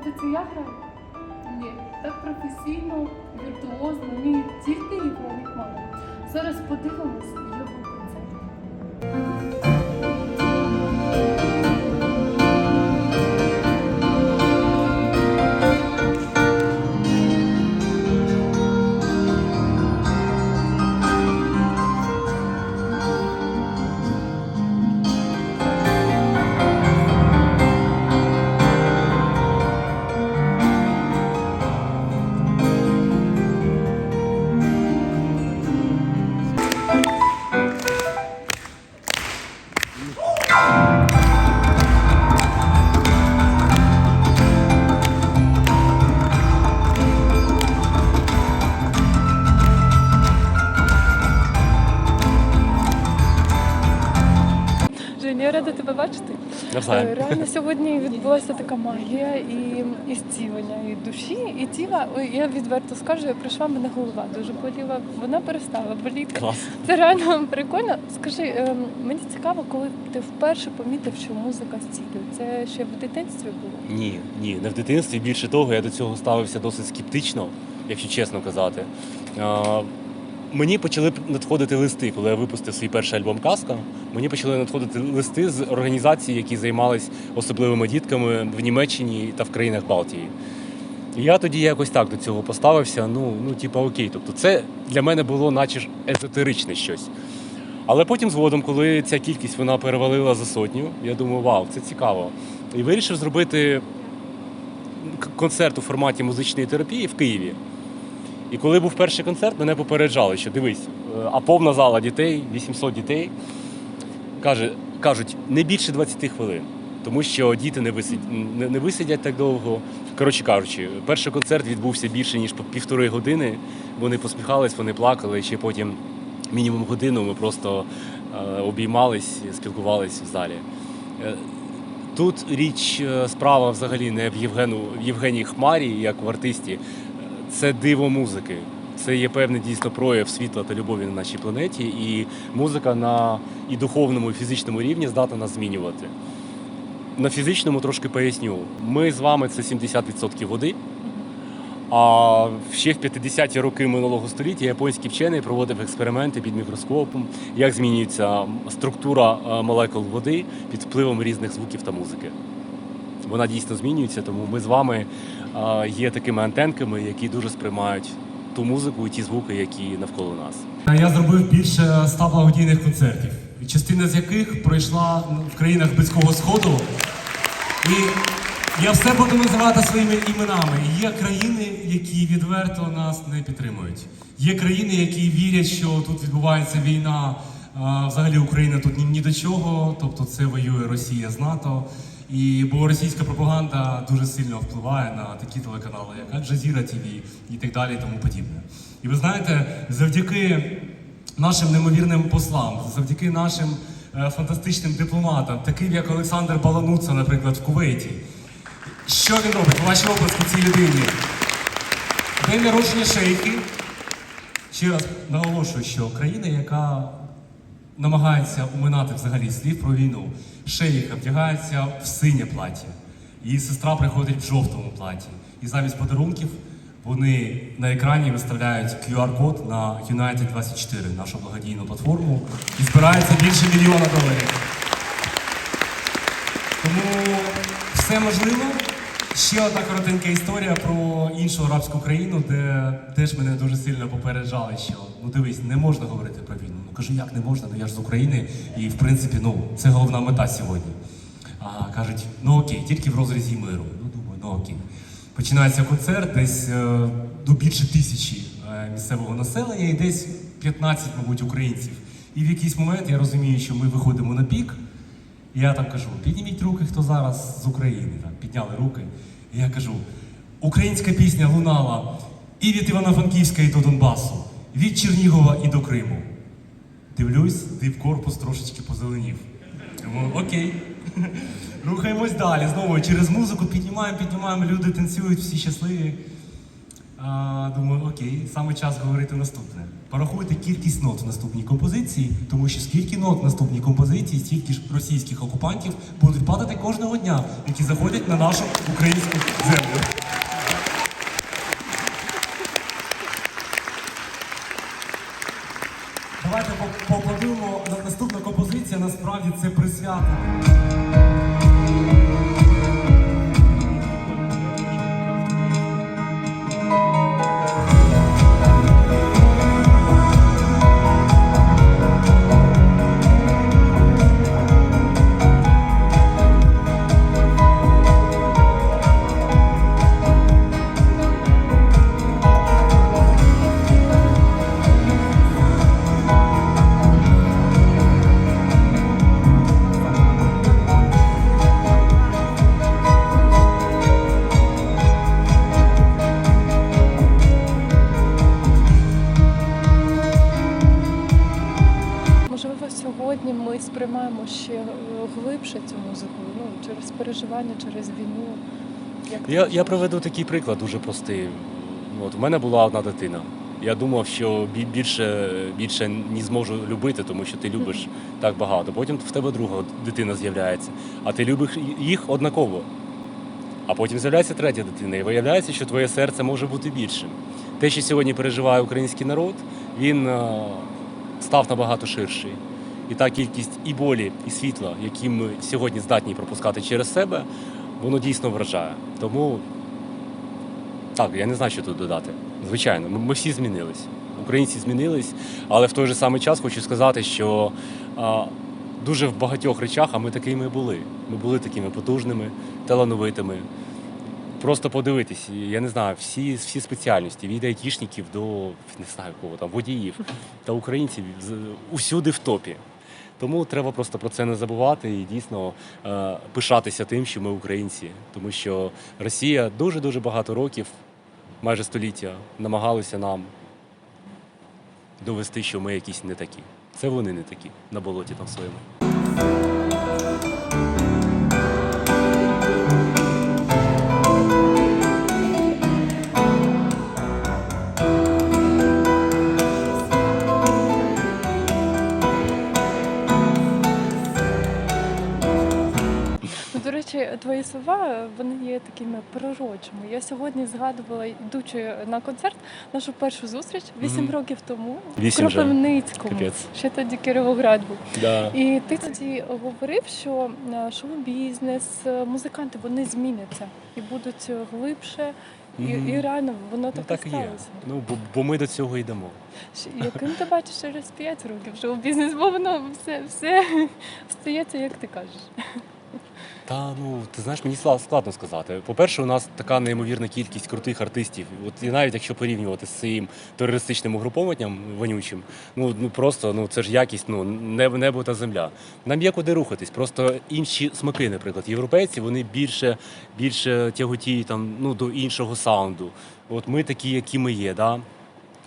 думаєте, це я граю? Ні, так професійно, віртуозно вміють тільки Євген Хмара. Зараз подивимось Реально сьогодні відбулася така магія і, і зцілення і душі, і тіла. Ой, Я відверто скажу, я прийшла, мене голова дуже боліла. Вона перестала боліти. Клас. Це реально прикольно. Скажи, ем, мені цікаво, коли ти вперше помітив, що музика зцілює. Це ще в дитинстві було? Ні, ні, не в дитинстві. Більше того, я до цього ставився досить скептично, якщо чесно казати. Мені почали надходити листи, коли я випустив свій перший альбом Казка. Мені почали надходити листи з організацій, які займались особливими дітками в Німеччині та в країнах Балтії. І я тоді якось так до цього поставився. Ну, ну, типа, окей. Тобто, це для мене було наче ж езотеричне щось. Але потім згодом, коли ця кількість вона перевалила за сотню, я думаю, вау, це цікаво. І вирішив зробити концерт у форматі музичної терапії в Києві. І коли був перший концерт, мене попереджали, що дивись, е, а повна зала дітей, 800 дітей, каже, кажуть, не більше 20 хвилин. Тому що діти не висидять, не, не висидять так довго. Коротше кажучи, перший концерт відбувся більше ніж по півтори години. Вони посміхались, вони плакали. Ще потім мінімум годину ми просто е, обіймались, спілкувались в залі. Е, Тут річ е, справа взагалі не в Євгену в Євгенії Хмарі, як в артисті. Це диво музики. Це є певний дійсно прояв світла та любові на нашій планеті, і музика на і духовному, і фізичному рівні здатна нас змінювати. На фізичному трошки поясню. Ми з вами це 70% води. А ще в 50-ті роки минулого століття японський вчений проводив експерименти під мікроскопом, як змінюється структура е, молекул води під впливом різних звуків та музики. Вона дійсно змінюється, тому ми з вами е, є такими антенками, які дуже сприймають ту музику і ті звуки, які навколо нас. Я зробив більше ста благодійних концертів, частина з яких пройшла в країнах Близького Сходу. І я все буду називати своїми іменами. Є країни, які відверто нас не підтримують. Є країни, які вірять, що тут відбувається війна. Взагалі Україна тут ні, ні до чого, тобто це воює Росія з НАТО. І бо російська пропаганда дуже сильно впливає на такі телеканали, як Аль-Джазіра ТВ і так далі, і тому подібне. І ви знаєте, завдяки нашим неймовірним послам, завдяки нашим е, фантастичним дипломатам, таким як Олександр Балануца, наприклад, в Кувейті. Що він робить? Ваші оплески цій людині. День народження шейхи. Ще раз наголошую, що країна, яка намагається уминати взагалі слів про війну, шейха вдягається в синє плаття. Її сестра приходить в жовтому платі. І замість подарунків вони на екрані виставляють QR-код на United 24, нашу благодійну платформу, і збирається більше мільйона доларів. Тому все можливо. Ще одна коротенька історія про іншу арабську країну, де теж мене дуже сильно попереджали, що ну дивись, не можна говорити про війну. Ну кажу, як не можна? Ну я ж з України, і в принципі, ну це головна мета сьогодні. А кажуть, ну окей, тільки в розрізі миру. Ну думаю, ну окей. Починається концерт, десь е, до більше тисячі е, місцевого населення і десь 15, мабуть, українців. І в якийсь момент я розумію, що ми виходимо на пік. Я там кажу: підніміть руки, хто зараз з України. Там підняли руки. І я кажу: українська пісня лунала і від Івано-Франківська, і до Донбасу, від Чернігова і до Криму. Дивлюсь, дивкорпус трошечки позеленів. Думаю, окей. Рухаємось далі. Знову через музику піднімаємо, піднімаємо, люди танцюють, всі щасливі. Думаю, окей, саме час говорити наступне. Порахуйте кількість нот в наступній композиції, тому що скільки нот в наступній композиції, стільки ж російських окупантів будуть падати кожного дня, які заходять на нашу українську землю. Давайте по- поаплодуємо. На- Наступна композиція насправді це присвята. Ми сприймаємо ще е, глибше цю музику, ну через переживання, через війну. Як Я, я приведу такий приклад дуже простий. От, у мене була одна дитина. Я думав, що більше, більше не зможу любити, тому що ти любиш так багато. Потім в тебе друга дитина з'являється, а ти любиш їх однаково. А потім з'являється третя дитина, і виявляється, що твоє серце може бути більшим. Те, що сьогодні переживає український народ, він е, став набагато ширший. І та кількість і болі, і світла, які ми сьогодні здатні пропускати через себе, воно дійсно вражає. Тому так, я не знаю, що тут додати. Звичайно, ми, всі змінились. Українці змінились, але в той же самий час хочу сказати, що а, дуже в багатьох речах, а ми такими були. Ми були такими потужними, талановитими. Просто подивитись, я не знаю, всі, всі спеціальності від айтішників до не знаю кого там, водіїв та українців усюди в топі. Тому треба просто про це не забувати і дійсно е, пишатися тим, що ми українці. Тому що Росія дуже дуже багато років, майже століття, намагалася нам довести, що ми якісь не такі. Це вони не такі на болоті там своєму. Речі, твої слова вони є такими пророчими. Я сьогодні згадувала, йдучи на концерт, нашу першу зустріч вісім Мгм. років тому в. Кропивницькому. Капець. Ще тоді Кіровоград був. Да. І ти тоді говорив, що е, шоу-бізнес, е, музиканти вони зміняться і будуть е, глибше, і, Мгм. і реально воно Ну, так, і і є. Ну, бо, бо ми до цього йдемо. Яким ти бачиш через 5 років шоу-бізнес, бо воно все, все стається, як ти кажеш. Та ну ти знаєш, мені складно сказати. По-перше, у нас така неймовірна кількість крутих артистів. От і навіть якщо порівнювати з цим терористичним угрупованням вонючим, ну ну просто ну це ж якість, ну небо, та земля. Нам є куди рухатись. Просто інші смаки, наприклад, європейці вони більше більше тяготіють там ну до іншого саунду. От ми такі, які ми є, да.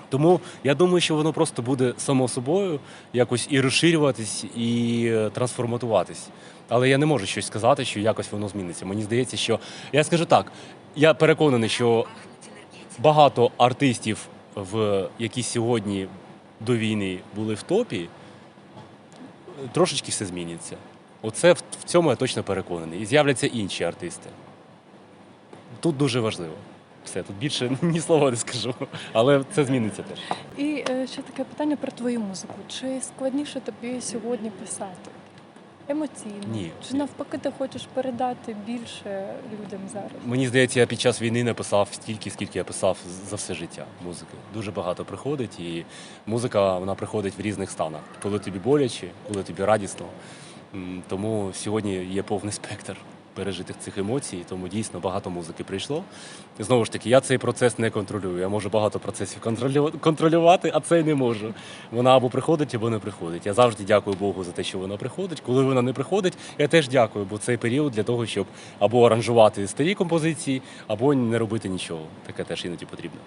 Тому я думаю, що воно просто буде само собою якось і розширюватись, і е, трансформатуватись. Але я не можу щось сказати, що якось воно зміниться. Мені здається, що я скажу так: я переконаний, що багато артистів, в які сьогодні до війни були в топі, трошечки все зміниться. Оце в цьому я точно переконаний. І з'являться інші артисти. Тут дуже важливо. Все, тут більше ні слова не скажу, але це зміниться теж. І е, ще таке питання про твою музику. Чи складніше тобі сьогодні писати? Емоційно? Ні. Чи навпаки ти хочеш передати більше людям зараз? Мені здається, я під час війни написав стільки, скільки я писав за все життя музики. Дуже багато приходить, і музика вона приходить в різних станах. Коли тобі боляче, коли тобі радісно. Тому сьогодні є повний спектр пережитих цих емоцій, тому дійсно багато музики прийшло. І знову ж таки, я цей процес не контролюю. Я можу багато процесів контролю- контролювати, а цей не можу. Вона або приходить, або не приходить. Я завжди дякую Богу за те, що вона приходить. Коли вона не приходить, я теж дякую, бо цей період для того, щоб або аранжувати старі композиції, або не робити нічого. Таке теж іноді потрібно.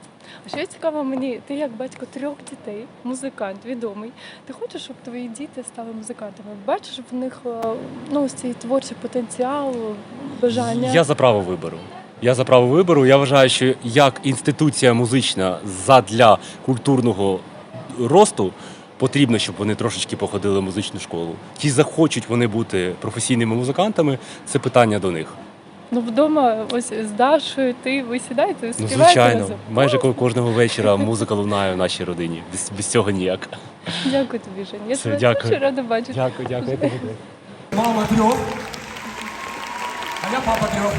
А що цікаво мені, ти як батько трьох дітей, музикант відомий. Ти хочеш, щоб твої діти стали музикантами? Бачиш в них е, ну, цей творчий потенціал, бажання? Я за право вибору. Я за право вибору. Я вважаю, що як інституція музична задля культурного росту потрібно, щоб вони трошечки походили в музичну школу. Ті захочуть вони бути професійними музикантами, це питання до них. Ну вдома, ось з Дашою, ти ви сідаєте, Ну, співаєте звичайно, разом? майже ко- кожного вечора музика лунає в нашій родині. Без, без цього ніяк. Дякую тобі, Жень. Я Все, тебе дякую. дуже рада бачити. Дякую, дякую. Мама трьох, а я папа трьох.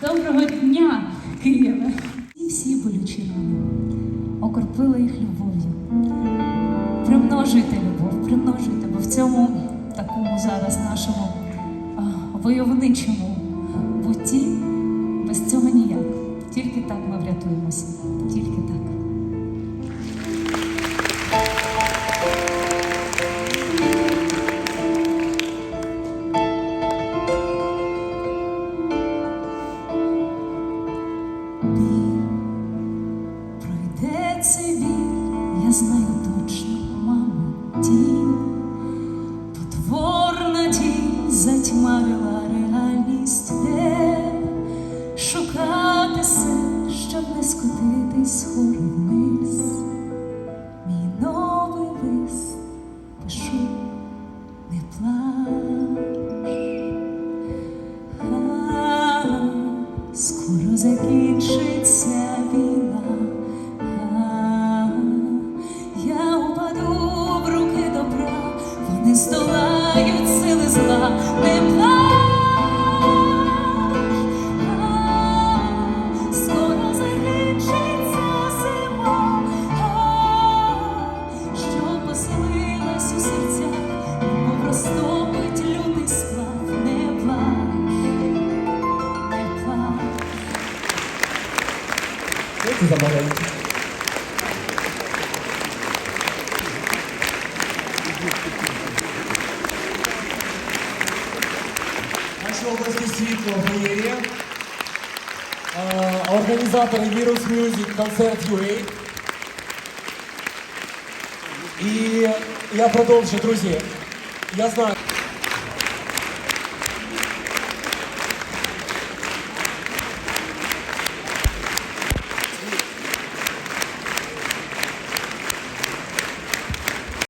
Доброго дня, Києве! І всі болючі рани окропили їх любов'ю. Примножуйте любов, примножуйте, бо в цьому такому зараз нашому войовничому бутті без цього ніяк. Тільки так ми врятуємося. Тільки так. Знаю точно, мамо, тінь, потворна тінь затьмарила реальність, де шукати сил, щоб не скотитись схори вниз. Мій новий лист пишу, не плач. А, Скоро закінчиться Організатори Virus Music концерт UA. І я продовжу, друзі. Я знаю,